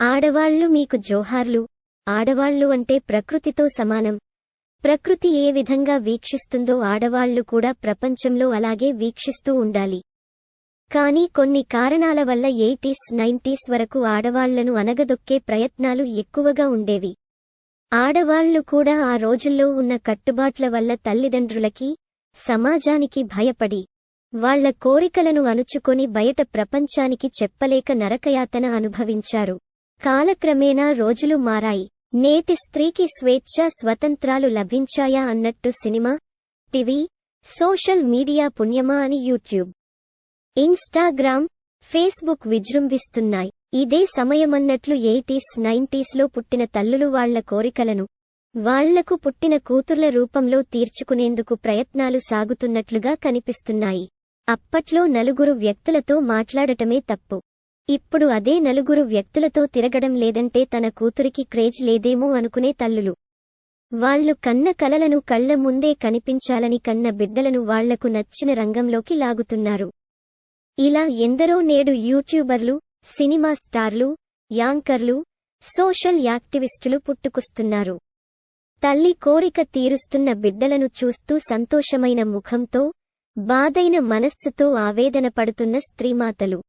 ఆడవాళ్ళు మీకు జోహార్లు ఆడవాళ్ళు అంటే ప్రకృతితో సమానం. ప్రకృతి ఏ విధంగా వీక్షిస్తుందో ఆడవాళ్ళు కూడా ప్రపంచంలో అలాగే వీక్షిస్తూ ఉండాలి. కానీ కొన్ని కారణాల వల్ల ఎయిటీస్ నైంటీస్ వరకు ఆడవాళ్ళను అనగదొక్కే ప్రయత్నాలు ఎక్కువగా ఉండేవి. ఆడవాళ్ళు కూడా ఆ రోజుల్లో ఉన్న కట్టుబాట్ల వల్ల తల్లిదండ్రులకి సమాజానికి భయపడి వాళ్ళ కోరికలను అణుచుకొని బయట ప్రపంచానికి చెప్పలేక నరకయాతన అనుభవించారు. కాలక్రమేణా రోజులు మారాయి. నేటి స్త్రీకి స్వేచ్ఛ స్వతంత్రాలు లభించాయా అన్నట్టు సినిమా టీవీ సోషల్ మీడియా పుణ్యమా అని యూట్యూబ్ ఇన్స్టాగ్రామ్ ఫేస్బుక్ విజృంభిస్తున్నాయి. ఇదే సమయమన్నట్లు ఎయిటీస్ నైంటీస్లో పుట్టిన తల్లులు వాళ్ళ కోరికలను వాళ్ళకు పుట్టిన కూతుర్ల రూపంలో తీర్చుకునేందుకు ప్రయత్నాలు సాగుతున్నట్లుగా కనిపిస్తున్నాయి. అప్పట్లో నలుగురు వ్యక్తులతో మాట్లాడటమే తప్పు. ఇప్పుడు అదే నలుగురు వ్యక్తులతో తిరగడం లేదంటే తన కూతురికి క్రేజ్ లేదేమో అనుకునే తల్లులు. వాళ్ళు కన్న కలలను కళ్ళ ముందే కనిపించాలని కన్న బిడ్డలను వాళ్ళకు నచ్చిన రంగంలోకి లాగుతున్నారు. ఇలా ఎందరో నేడు యూట్యూబర్లు సినిమా స్టార్లు యాంకర్లు సోషల్ యాక్టివిస్టులు పుట్టుకొస్తున్నారు. తల్లి కోరిక తీరుస్తున్న బిడ్డలను చూస్తూ సంతోషమైన ముఖంతో బాధైన మనస్సుతో ఆవేదన పడుతున్న స్త్రీమాతలు.